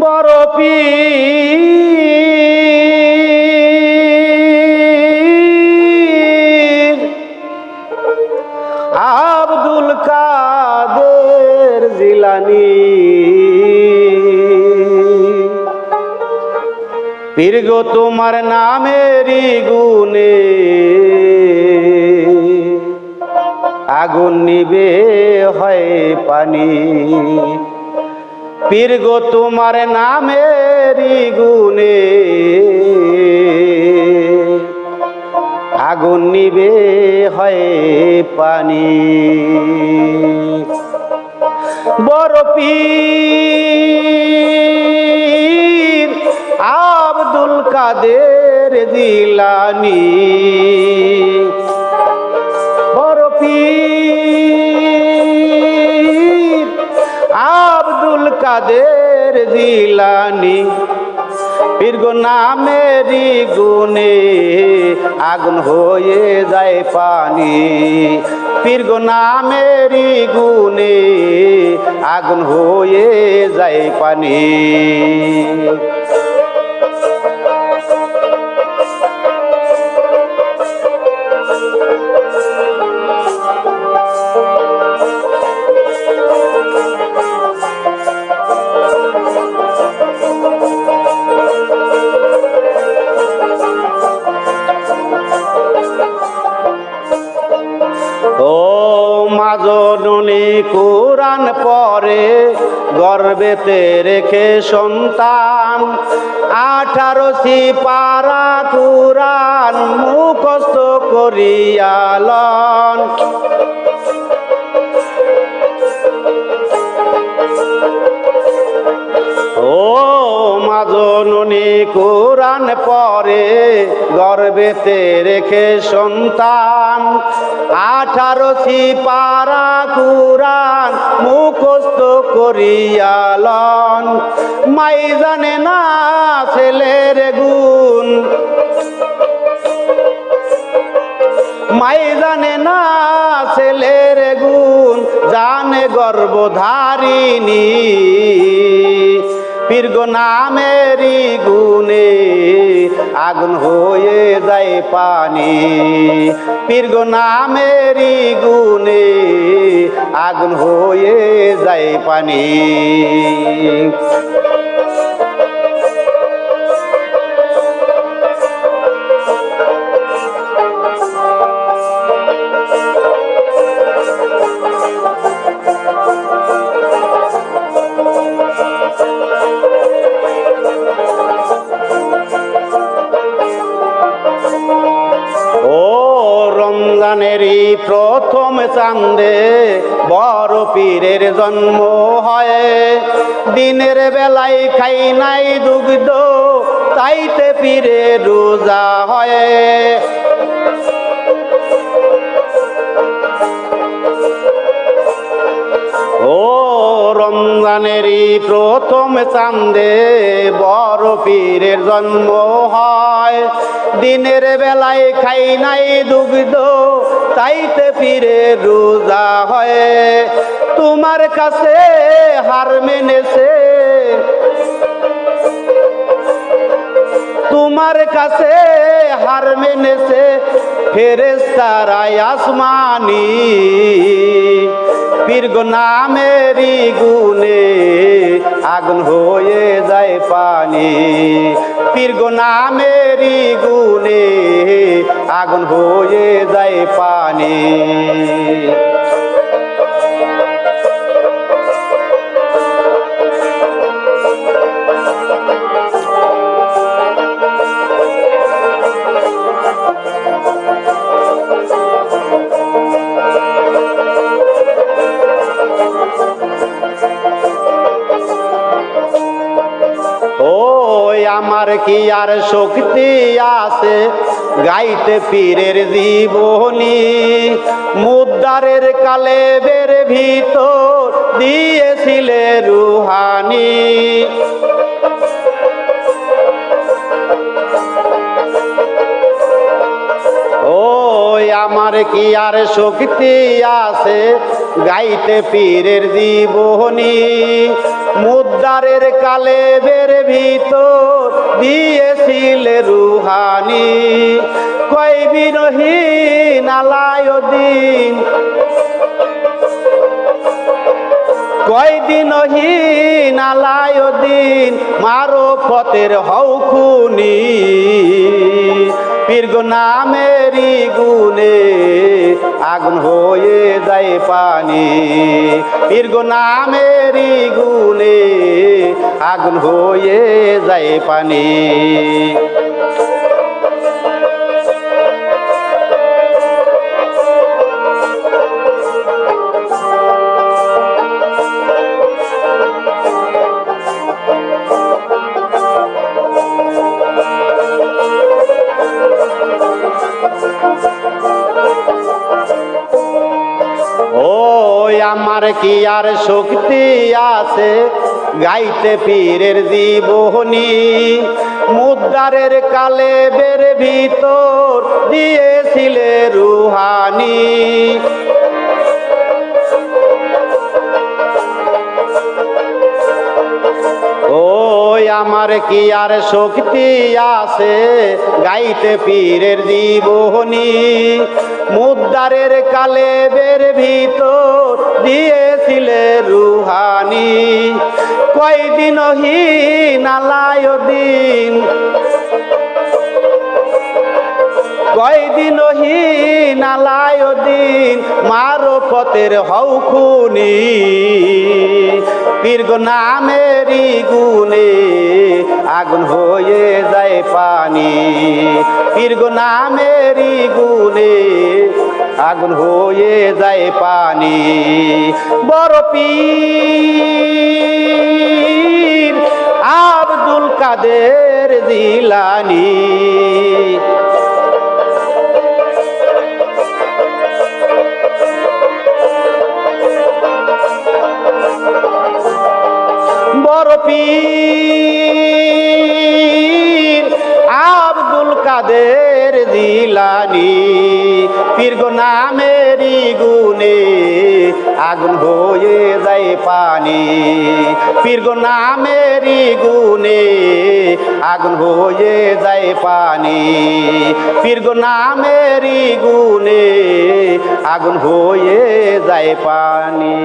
বড় পীর আব্দুল কাদের জিলানি। পীর গো তোমার নামেরই গুনে আগুন নিবে হয় পানি। পীর গো তোমার নামেরই গুনে আগুন নিবে হয় পানি। বড় পীর আব্দুল কাদের জিলানি। কাদের জিলানি? পীর নামেরি গুনে আগুন হয়ে যায় পানি। পীর নামেরি গুনে আগুন হয়ে যায় পানি। মাজননী কোরআন পরে গর্বেতে রেখে সন্তান। আঠারো পারা কোরআন মুখস্থ করিয়ালন কোরআন পরে, গর্বেতে রেখে সন্তান। আঠারো পারা কুরান মুখস্থ করিয়ালন মাই জানে না ছেলের গুণ। মাই জানে না ছেলের গুণ, জানে গর্ভধারিণী পীর্গ নামেরি গুনে আগুন হয়ে যায় পানি। পীরগো নামেরি গুনে আগুন হয়ে যায় পানি। রমজানেরই প্রথম চান্দে বড় পীরের জন্ম হয়। দিনের বেলায় খাই নাই দুগ্ধ, তাইতে পীরে রোজা হয়। ও রমজানেরই প্রথম চান্দে বড় পীরের জন্ম হয়। দিনের বেলায় খাই নাই দুগ্ধ, তাইতে ফিরে রোজা হয়। তোমার কাছে হার মেনেছে। তোমার কাছে হার মেনেছে। ফেরেস্তারাই আসমানি। পীর্গ নামেরই গুনে আগুন হয়ে যায় পানি। পীরগো নামেরই গুনে আগুন হয়ে যায় পানি। কি আর শক্তি আছে। গাইতে পীরের জীবনী। মুদ্দারের কালে বের ভিতর দিয়েছিলে রুহানি। আমার কি আর শক্তি আছে? গাইতে পীরের জীবনী। মুদ কালে বের ভিতর দিয়েছিলে রুহানি। কই বিরহীন আলায়দিন। কয়দিন হীন আলায়দিন মারো ফতের হৌখুনি পীর্গ নামেরি গুনে আগুন হয়ে যায় পানি। পীর্গ নামেরি গুনে আগুন হয়ে যায় পানি। আমার কি আর শক্তি আছে? গাইতে পীরের জীবনী মুদ্রারের কালে বের ভিতর দিয়েছিলে রুহানি। আমার কি আর শক্তি আছে? গাইতে পীরের জীবনী মুদ্রারের কালে বের ভিতর দিয়েছিলে রুহানি। কয়দিন হীন আলায়দিন কয়দিন হীন আলায়দিন মারো পথের হৌখুনি পীর্গ নামেরি গুনে আগুন হয়ে যায় পানি। পীর্গ নামেরি গুনে আগুন হয়ে যায় পানি। বড় পীর আব্দুল কাদের দিলানি পীর আব্দুল কাদের দিলানি পীর্গ নামেরি গুনে আগুন হয়ে যায় পানি। পীর্গ নামেরি গুনে আগুন হয়ে যায় পানি। পীর্গ নামেরি গুনে আগুন হয়ে যায় পানি।